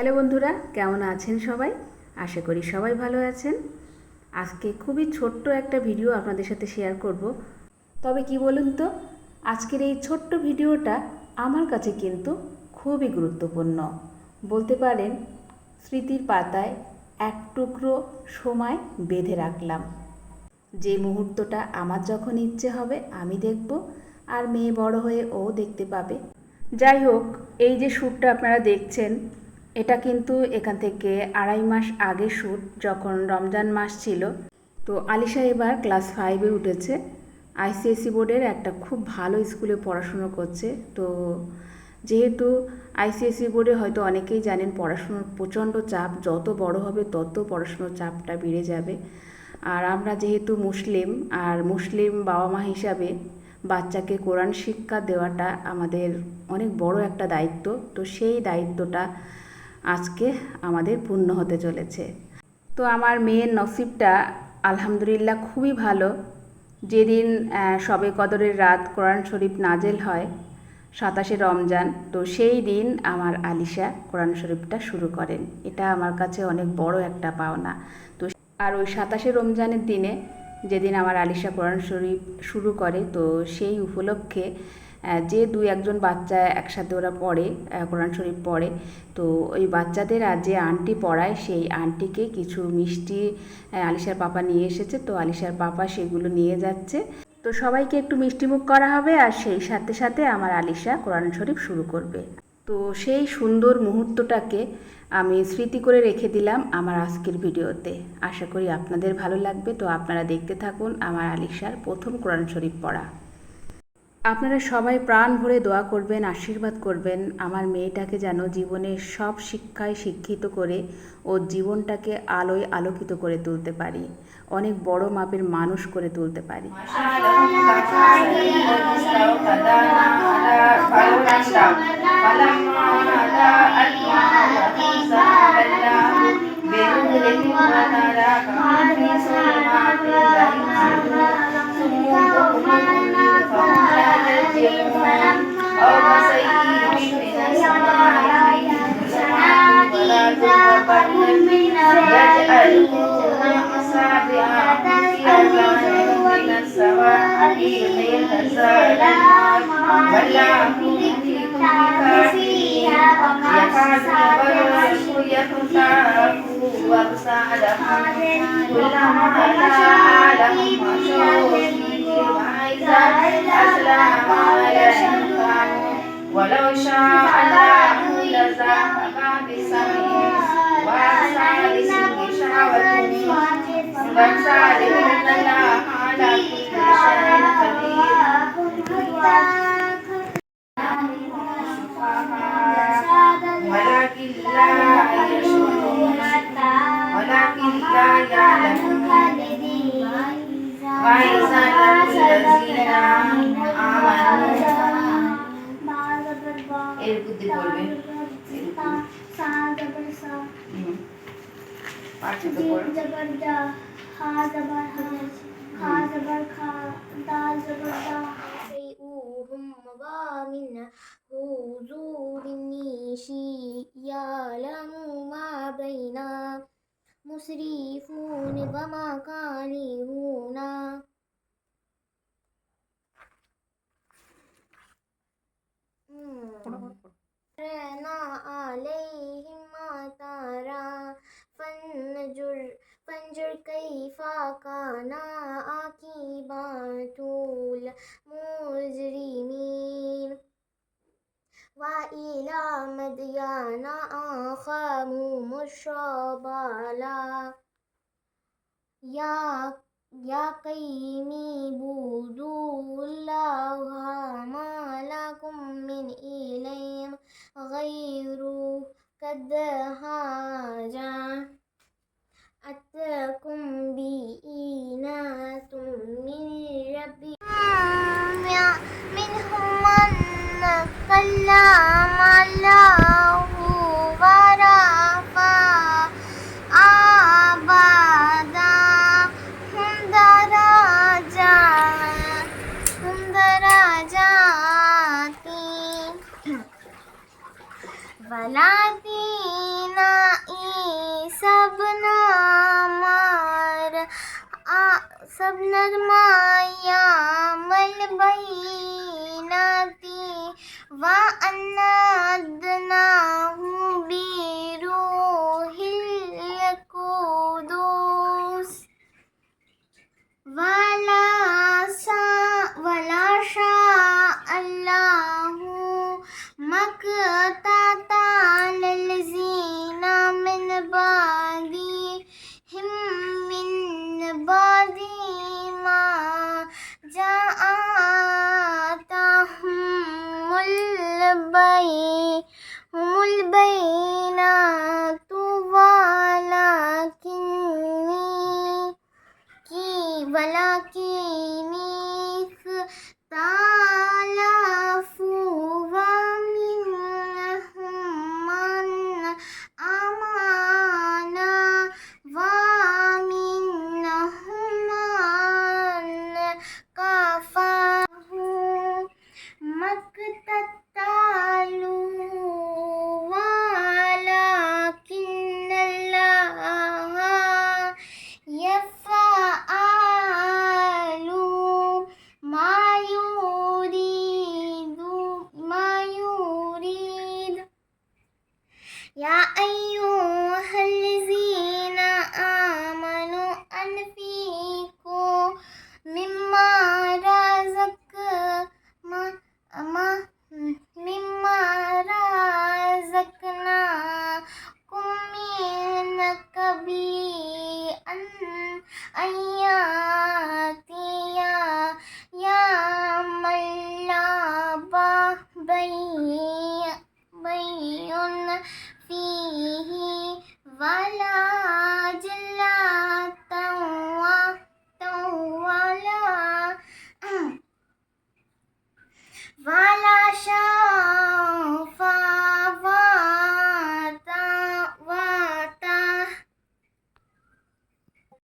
Hello বন্ধুরা, কেমন আছেন সবাই? আশা করি সবাই ভালো আছেন। আজকে খুবই ছোট্ট একটা ভিডিও আপনাদের সাথে শেয়ার করব। তবে কি বলুন তো, আজকের এই ছোট্ট ভিডিওটা আমার কাছে কিন্তু খুবই গুরুত্বপূর্ণ। বলতে পারেন, স্মৃতির পাতায় এক টুকরো সময় বেঁধে রাখলাম। যে মুহূর্তটা আমার যখন ইচ্ছে হবে, আমি দেখব আর মেয়ে বড় হয়ে ও দেখতে পাবে। যাই হোক, এই যে শ্যুটটা আপনারা দেখছেন এটা কিন্তু এখান থেকে আড়াই মাস আগে শ্যুট, যখন রমজান মাস ছিল। তো আলিশা এবার ক্লাস ফাইভে উঠেছে। আইসিএসসি বোর্ডের একটা খুব ভালো স্কুলে পড়াশুনো করছে। তো যেহেতু আইসিএসসি বোর্ডে হয়তো অনেকেই জানেন, পড়াশুনোর প্রচণ্ড চাপ, যত বড় হবে তত পড়াশুনোর চাপটা বেড়ে যাবে। আর আমরা যেহেতু মুসলিম, আর মুসলিম বাবা মা হিসাবে বাচ্চাকে কোরআন শিক্ষা দেওয়াটা আমাদের অনেক বড় একটা দায়িত্ব। তো সেই দায়িত্বটা আজকে আমাদের পূর্ণ হতে চলেছে। তো আমার মেয়ের নসিবটা আলহামদুলিল্লাহ খুবই ভালো। যেদিন শবে কদরের রাত কোরআন শরীফ নাজেল হয়, সাতাশে রমজান, তো সেই দিন আমার আলিশা কোরআন শরীফটা শুরু করেন। এটা আমার কাছে অনেক বড় একটা পাওনা। তো আর ওই সাতাশে রমজানের দিনে যেদিন আমার আলিশা কোরআন শরীফ শুরু করে, তো সেই উপলক্ষে যে দুই একজন বাচ্চা একসাথে ওরা পড়ে কোরআন শরীফ পড়ে, তো ওই বাচ্চাদের আর যে আন্টি পড়ায় সেই আন্টিকে কিছু মিষ্টি আলিশার পাপা নিয়ে এসেছে, তো আলিশার পাপা সেগুলো নিয়ে যাচ্ছে। তো সবাইকে একটু মিষ্টিমুখ করা হবে আর সেই সাথে সাথে আমার আলিশা কোরআন শরীফ শুরু করবে। তো সেই সুন্দর মুহূর্তটাকে আমি স্মৃতি করে রেখে দিলাম আমার আজকের ভিডিওতে। আশা করি আপনাদের ভালো লাগবে, তো আপনারা দেখতে থাকুন আমার আলিশার প্রথম কোরআন শরীফ পড়া। আপনারা সবাই প্রাণ ভরে দোয়া করবেন আশীর্বাদ করবেন আমার মেয়েটাকে যেন জীবনের সব শিক্ষায় শিক্ষিত করে ও জীবনটাকে আলোয় আলোকিত করে তুলতে পারি অনেক বড় মাপের মানুষ করে তুলতে পারি قرن من واجعلهن أصابع في أذانه من السواء ليقيل الزالين والله في كل كافرين يكاد البرق يخسفه وأبصارهم كلما أتى لهم عشوا فيه أسلم على ولو شاء الله وأبصارهم إن الله على كل شيء قدير ولكن لا يشعرون ولكن لا يعلمون وإذا لقوا الذين آمنوا এর বুদ্ধি خا زبر ها خا زبر خا دال زبر دا شيئوهم ضامن هوزو بالنيشي يعلم ما بين مسرفون وما كارهون رنا عليهم ما ترى فانجر فانجر كيف كان عاقبة المجرمين؟ وإلى مدين أخاهم شعبا يا يا قيمي بودوا الله ما لكم من إله غير قد هاجا അത്തക്കും ബി सब नरमाया मल बही नाती अन्नादना अन्ना